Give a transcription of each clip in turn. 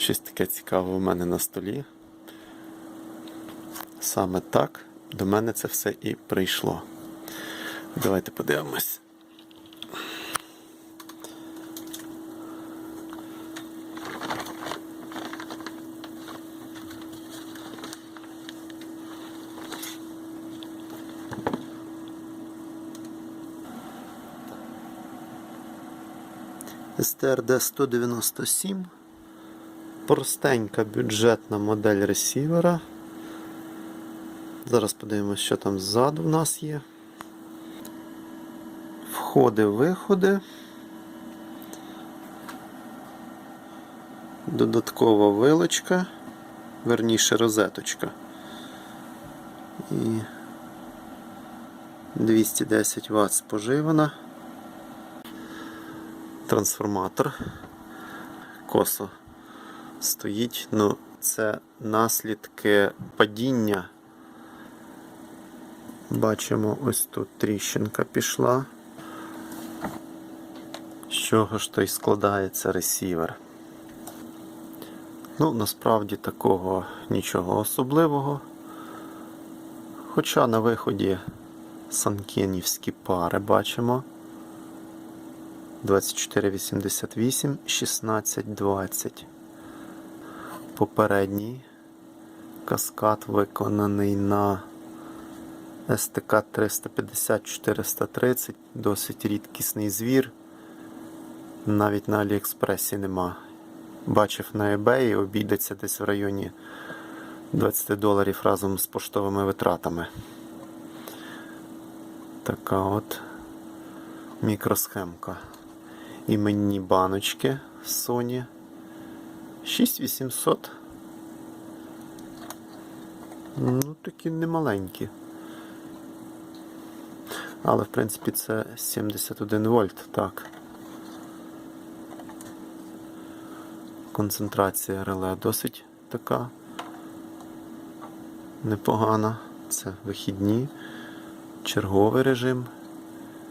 Щось таке цікаве у мене на столі. Саме так до мене це все і прийшло. Давайте подивимось. STRD 197. Простенька бюджетна модель ресівера. Зараз подивимося, що там ззаду в нас є. Входи, виходи. Додаткова вилочка, верніше розеточка. І 210 Вт споживана. Трансформатор. Косо стоїть. Ну, це наслідки падіння. Бачимо, ось тут тріщинка пішла. З чого ж то й складається ресівер. Ну, насправді такого нічого особливого. Хоча на виході санкенівські пари бачимо. 2488, 1620. Попередній каскад виконаний на СТК 350-430, досить рідкісний звір. Навіть на Аліекспресі нема. Бачив на eBay, обійдеться десь в районі 20 доларів разом з поштовими витратами. Така от мікросхемка. Іменні баночки Sony 6800. Ну, такі немаленькі. Але в принципі це 71 вольт, так. Концентрація реле досить така непогана. Це вихідні, черговий режим,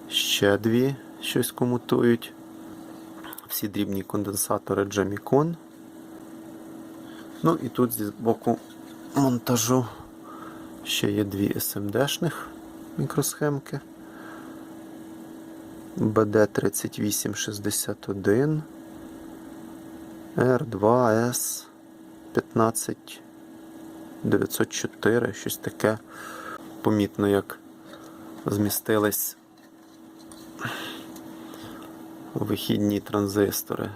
ще дві щось комутують. Всі дрібні конденсатори Jamicon. Ну і тут зі боку монтажу ще є дві SMD-шних мікросхемки. BD3861 R2S 15904, щось таке. Помітно, як змістились вихідні транзистори.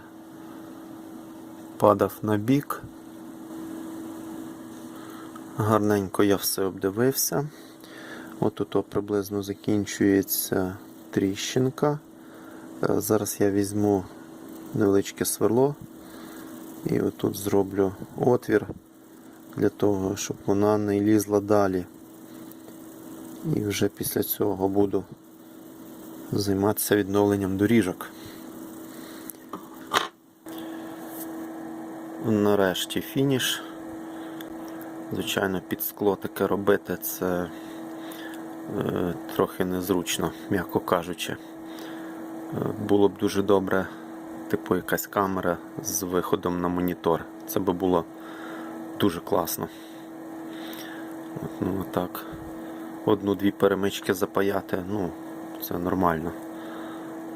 Падав на бік. Гарненько я все обдивився. От тут приблизно закінчується тріщинка. Е, Зараз я візьму невеличке сверло і отут зроблю отвір для того, щоб вона не лізла далі. І вже після цього буду займатися відновленням доріжок. Нарешті фініш. Звичайно, під скло таке робити це е, трохи незручно, м'яко кажучи. Е, було б дуже добре, типу якась камера з виходом на монітор. Це би було дуже класно. От, ну так. Одну-дві перемички запаяти, ну, це нормально.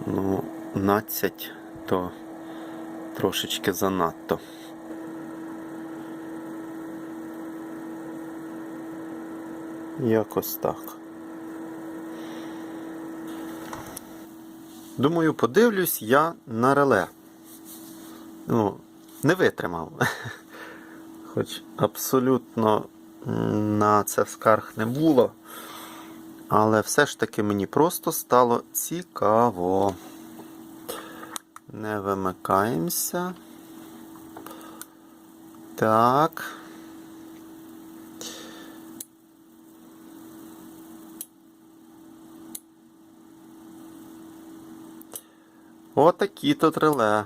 Ну, надцять то трошечки занадто. Якось так. Думаю, подивлюсь я на реле. Ну, не витримав. Хоч абсолютно на це скарг не було. Але все ж таки мені просто стало цікаво. Не вимикаємося. Так. Отакі тут реле.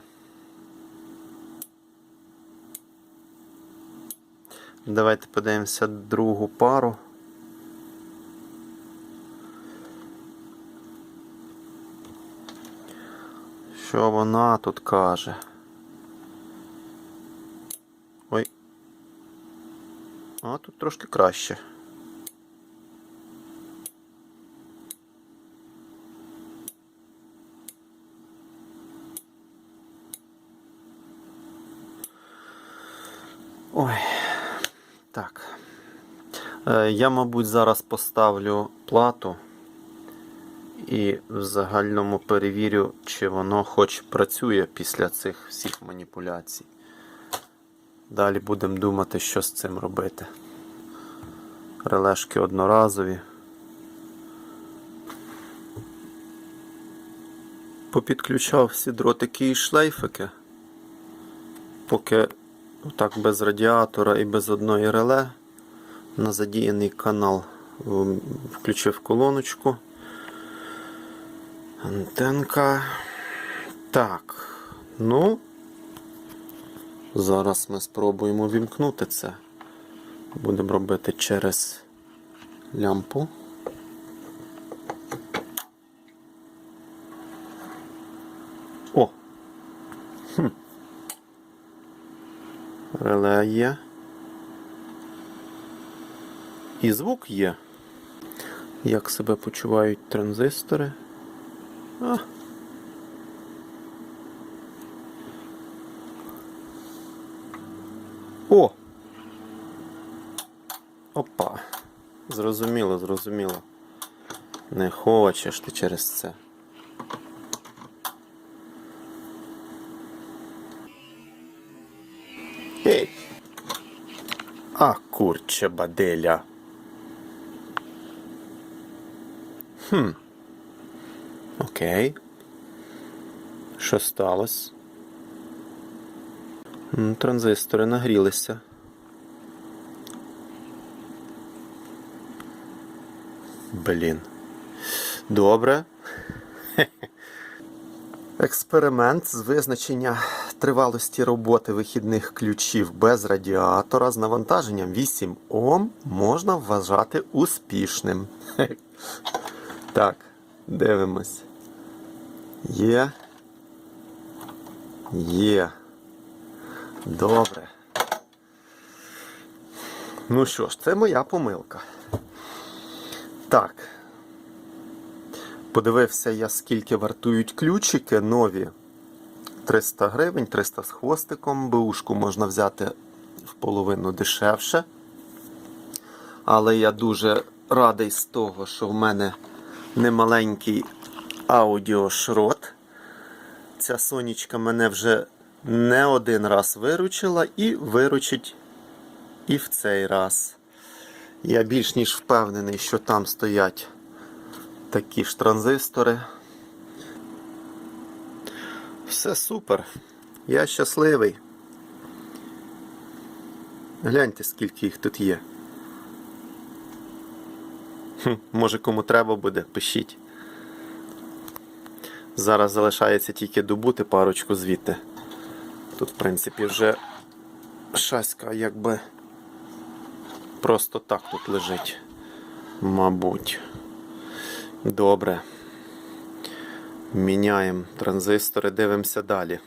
Давайте подивимося другу пару. Що вона тут каже? Ой. А тут трошки краще. Я, мабуть, зараз поставлю плату і в загальному перевірю, чи воно хоч працює після цих всіх маніпуляцій. Далі будемо думати, що з цим робити. Релешки одноразові. Попідключав всі дротики і шлейфики. Поки так без радіатора і без одної реле на задіяний канал включив колоночку. Антенка. Так. Ну. Зараз ми спробуємо вімкнути це. Будемо робити через лямпу. О! Хм. Реле є. І звук є. Як себе почувають транзистори? А. О! Опа. Зрозуміло, зрозуміло. Не хочеш ти через це. Ей! А, курче баделя. Хм. Окей. Що сталося? Транзистори нагрілися. Блін. Добре. Експеримент з визначення тривалості роботи вихідних ключів без радіатора з навантаженням 8 Ом можна вважати успішним. Так, дивимось. Є. Є. Добре. Ну що ж, це моя помилка. Так. Подивився я, скільки вартують ключики нові. 300 гривень, 300 з хвостиком. Бушку можна взяти в половину дешевше. Але я дуже радий з того, що в мене немаленький аудіошрот. Ця сонечка мене вже не один раз виручила і виручить і в цей раз. Я більш ніж впевнений, що там стоять такі ж транзистори. Все супер. Я щасливий. Гляньте, скільки їх тут є. Може кому треба буде, пишіть. Зараз залишається тільки добути парочку звідти. Тут, в принципі, вже шаська якби просто так тут лежить. Мабуть. Добре. Міняємо транзистори, дивимося далі.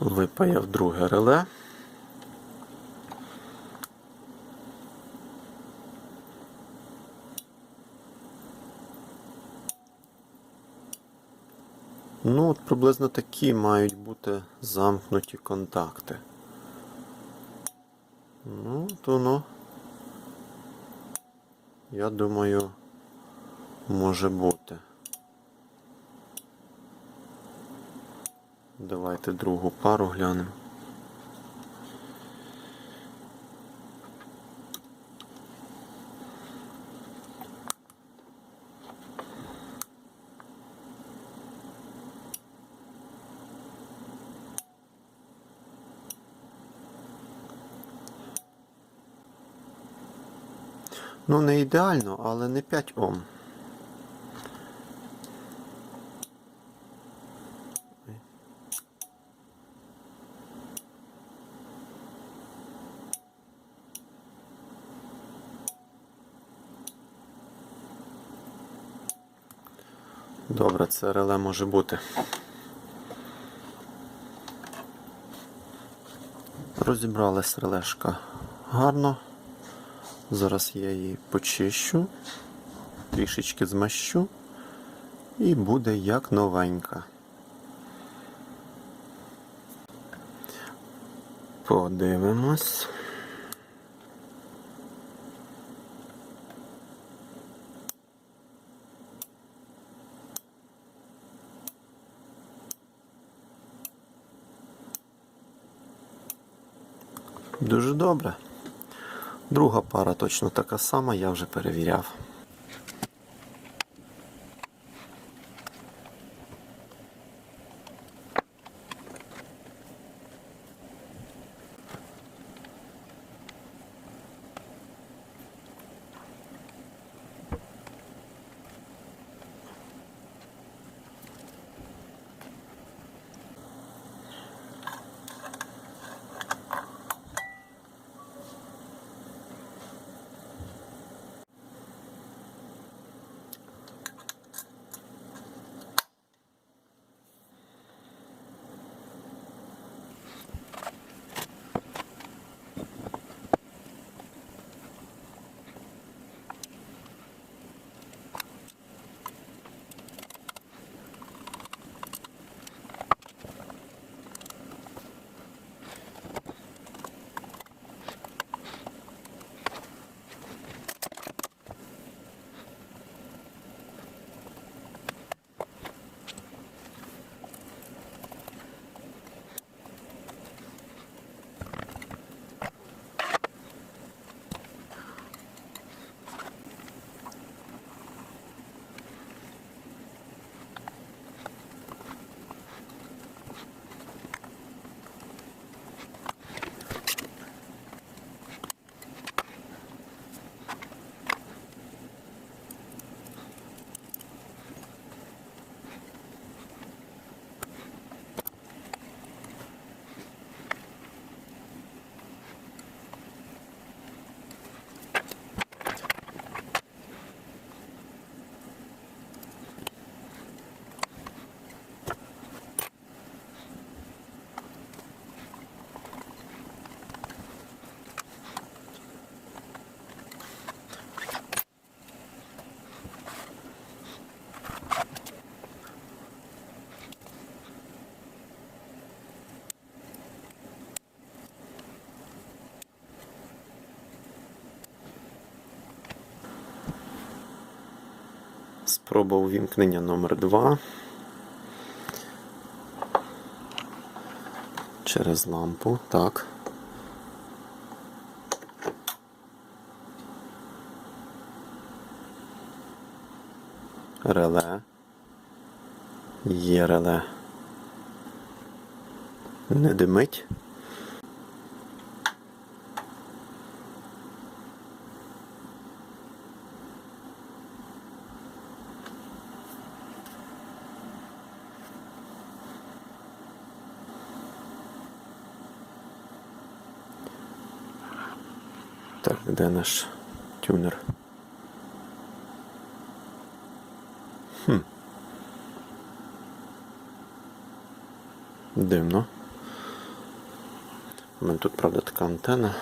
Випаяв друге реле. Ну, от приблизно такі мають бути замкнуті контакти. Ну, то воно, я думаю, може бути. Давайте другу пару глянемо. Ну, не ідеально, але не 5 Ом. Добре, це реле може бути. Розібралась релешка гарно. Зараз я її почищу, трішечки змащу і буде як новенька. Подивимось. Дуже добре. Друга пара точно така сама, я вже перевіряв. Спроба увімкнення номер 2 Через лампу, так. Реле. Є реле. Не димить. Так, де наш тюнер? Хм. Дивно. У мене тут, правда, така антена.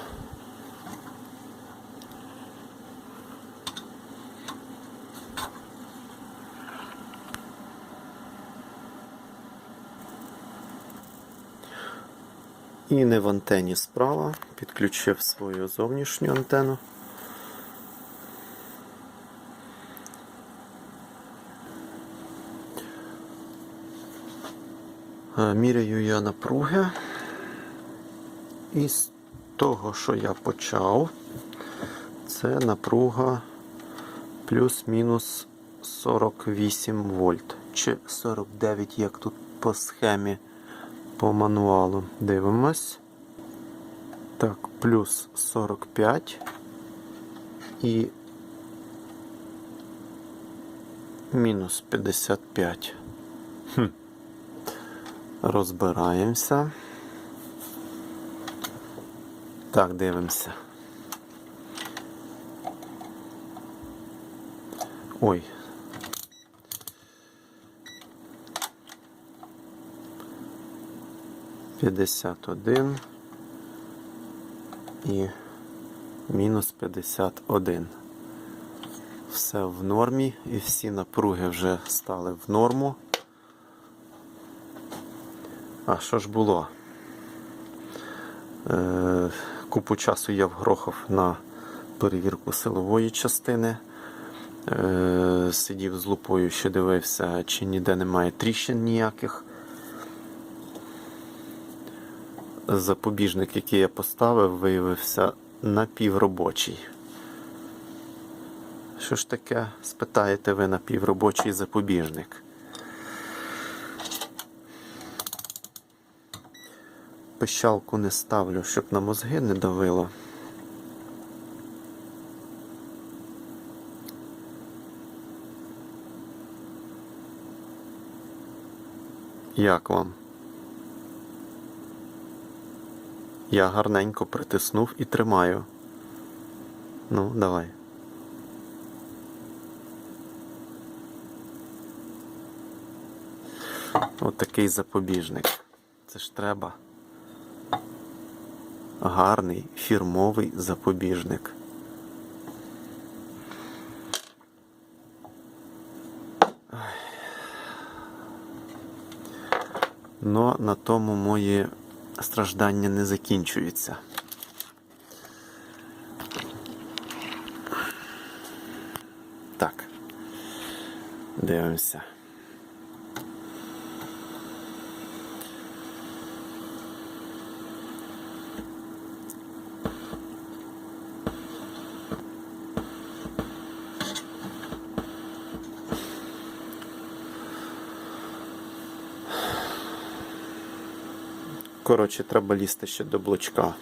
І не в антені справа. Підключив свою зовнішню антенну. Е, Міряю я напруги. І з того, що я почав, це напруга плюс-мінус 48 вольт. Чи 49, як тут по схемі по мануалу. Дивимось. Так, плюс 45 і мінус 55. Хм. Розбираємося. Так, дивимося. Ой. П'ятдесят один і мінус 51. Все в нормі і всі напруги вже стали в норму. А що ж було? Е, купу часу я вгрохав на перевірку силової частини. Е, сидів з лупою, ще дивився, чи ніде немає тріщин ніяких. Запобіжник, який я поставив, виявився напівробочий. Що ж таке, спитаєте ви напівробочий запобіжник? Пищалку не ставлю, щоб на мозги не давило. Як вам? Я гарненько притиснув і тримаю. Ну, давай. От запобіжник. Це ж треба. Гарний фірмовий запобіжник. Но на тому мої страждання не закінчуються. Так. Дивимося. Коротше, треба лізти ще до блочка.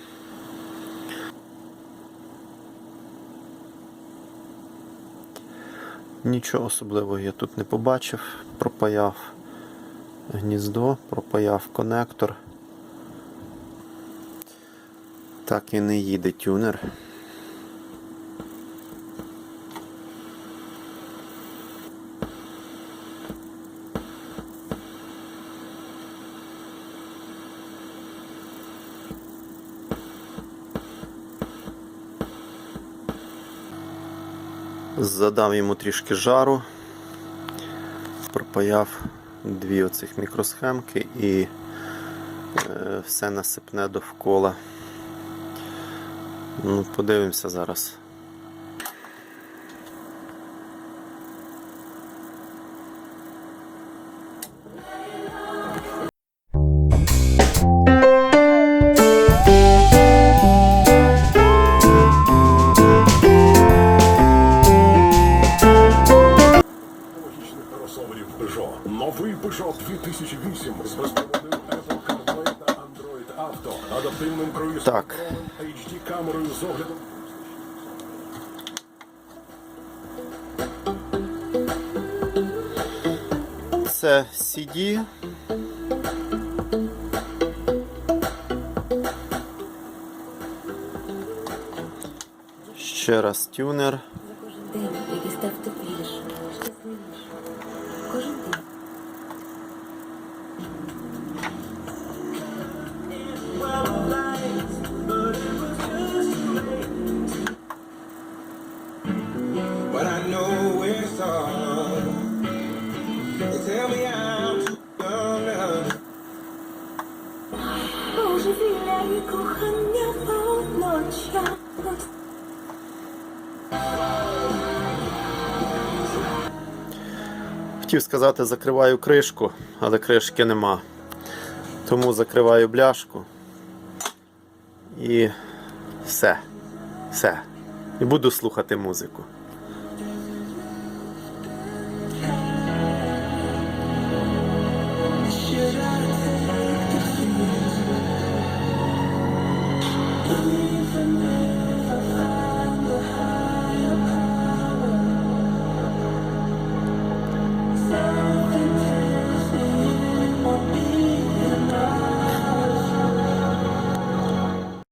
Нічого особливого я тут не побачив. Пропаяв гніздо, пропаяв конектор. Так і не їде тюнер. Задав йому трішки жару, пропаяв дві оцих мікросхемки і е, все насипне довкола. Ну, подивимося зараз. Це CD. Ще раз тюнер. Хотів сказати, закриваю кришку, але кришки нема. Тому закриваю бляшку. І все. Все. І буду слухати музику.